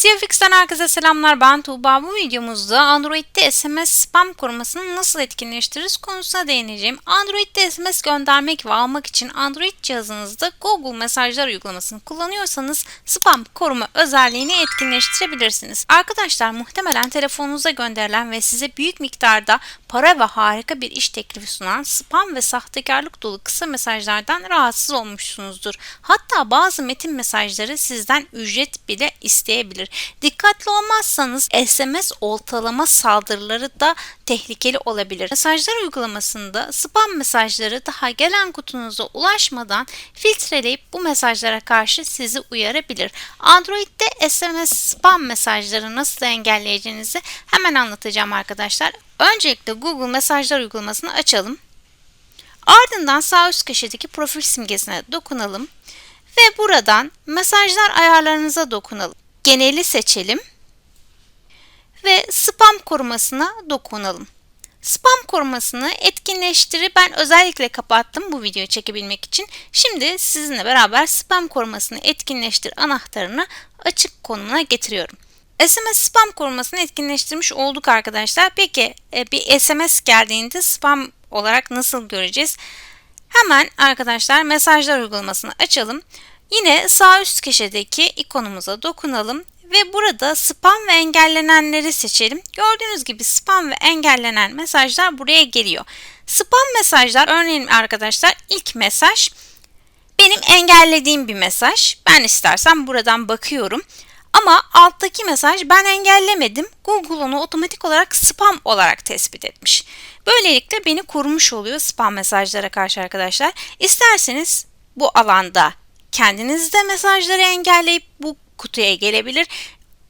CFX'ten herkese selamlar ben Tuğba. Bu videomuzda Android'de SMS spam korumasını nasıl etkinleştiririz konusuna değineceğim. Android'de SMS göndermek ve almak için Android cihazınızda Google Mesajlar uygulamasını kullanıyorsanız spam koruma özelliğini etkinleştirebilirsiniz. Arkadaşlar muhtemelen telefonunuza gönderilen ve size büyük miktarda para ve harika bir iş teklifi sunan spam ve sahtekarlık dolu kısa mesajlardan rahatsız olmuşsunuzdur. Hatta bazı metin mesajları sizden ücret bile isteyebilir. Dikkatli olmazsanız SMS oltalama saldırıları da tehlikeli olabilir. Mesajlar uygulamasında spam mesajları daha gelen kutunuza ulaşmadan filtreleyip bu mesajlara karşı sizi uyarabilir. Android'de SMS spam mesajları nasıl engelleyeceğinizi hemen anlatacağım arkadaşlar. Öncelikle Google Mesajlar uygulamasını açalım. Ardından sağ üst köşedeki profil simgesine dokunalım ve buradan mesajlar ayarlarınıza dokunalım. Geneli seçelim ve spam korumasına dokunalım. Spam korumasını etkinleştiri ben özellikle kapattım bu videoyu çekebilmek için. Şimdi sizinle beraber spam korumasını etkinleştir anahtarını açık konumuna getiriyorum. SMS spam korumasını etkinleştirmiş olduk arkadaşlar. Peki e, bir SMS geldiğinde spam olarak nasıl göreceğiz? Hemen arkadaşlar mesajlar uygulamasını açalım. Yine sağ üst köşedeki ikonumuza dokunalım ve burada spam ve engellenenleri seçelim. Gördüğünüz gibi spam ve engellenen mesajlar buraya geliyor. Spam mesajlar örneğin arkadaşlar ilk mesaj benim engellediğim bir mesaj. Ben istersem buradan bakıyorum. Ama alttaki mesaj ben engellemedim. Google onu otomatik olarak spam olarak tespit etmiş. Böylelikle beni korumuş oluyor spam mesajlara karşı arkadaşlar. İsterseniz bu alanda kendiniz de mesajları engelleyip bu kutuya gelebilir.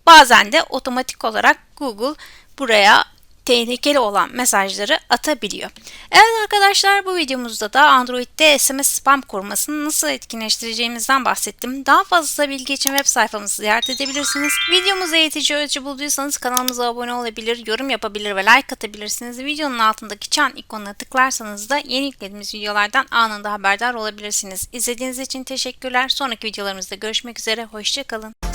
Bazen de otomatik olarak Google buraya tehlikeli olan mesajları atabiliyor. Evet arkadaşlar bu videomuzda da Android'de SMS spam korumasını nasıl etkinleştireceğimizden bahsettim. Daha fazla bilgi için web sayfamızı ziyaret edebilirsiniz. Videomuzu eğitici ölçü bulduysanız kanalımıza abone olabilir, yorum yapabilir ve like atabilirsiniz. Videonun altındaki çan ikonuna tıklarsanız da yeni yüklediğimiz videolardan anında haberdar olabilirsiniz. İzlediğiniz için teşekkürler. Sonraki videolarımızda görüşmek üzere. Hoşçakalın.